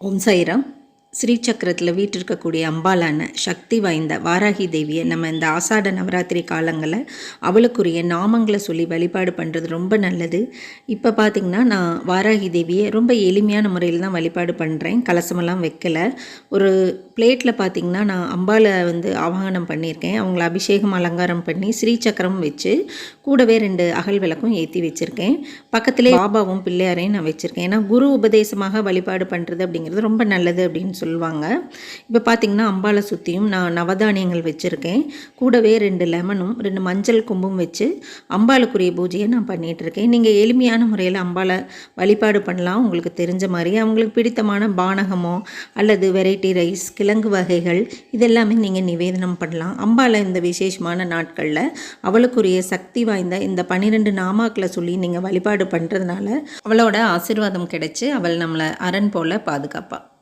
ஓம் சாய்ராம் ஸ்ரீசக்கரத்தில் வீட்டிருக்கக்கூடிய அம்பாலான சக்தி வாய்ந்த வாராகி தேவியை நம்ம இந்த ஆசாட நவராத்திரி காலங்களில் அவளுக்குரிய நாமங்களை சொல்லி வழிபாடு பண்ணுறது ரொம்ப நல்லது. இப்போ பார்த்திங்கன்னா நான் வாராகி தேவியை ரொம்ப எளிமையான முறையில் தான் வழிபாடு பண்ணுறேன் கலசமெல்லாம் வைக்கலை. ஒரு பிளேட்டில் பார்த்திங்கன்னா நான் அம்பாலை வந்து ஆவாகனம் பண்ணியிருக்கேன். அவங்கள அபிஷேகம் அலங்காரம் பண்ணி ஸ்ரீசக்கரம் வச்சு கூடவே ரெண்டு அகல் விளக்கும் ஏற்றி வச்சுருக்கேன். பக்கத்திலே பாபாவும் பிள்ளையாரையும் நான் வச்சுருக்கேன். ஏன்னா குரு உபதேசமாக வழிபாடு பண்ணுறது அப்படிங்கிறது ரொம்ப நல்லது அப்படின்னு அப்படின்னு சொல்லுவாங்க. இப்போ பார்த்திங்கன்னா அம்பாலை சுற்றியும் நான் நவதானியங்கள் வச்சுருக்கேன். கூடவே ரெண்டு லெமனும் ரெண்டு மஞ்சள் கொம்பும் வச்சு அம்பாளுக்குரிய பூஜையை நான் பண்ணிகிட்ருக்கேன் நீங்கள் எளிமையான முறையில் அம்பாலை வழிபாடு பண்ணலாம். உங்களுக்கு தெரிஞ்ச மாதிரி அவங்களுக்கு பிடித்தமான பானகமோ அல்லது வெரைட்டி ரைஸ் கிழங்கு வகைகள் இதெல்லாமே நீங்கள் நிவேதனம் பண்ணலாம். அம்பாலை இந்த விசேஷமான நாட்களில் அவளுக்குரிய சக்தி வாய்ந்த இந்த பன்னிரெண்டு நாமாக்களை சொல்லி நீங்கள் வழிபாடு பண்ணுறதுனால அவளோட ஆசீர்வாதம் கிடைச்சி அவள் நம்மளை அரண் போல் பாதுகாப்பாள்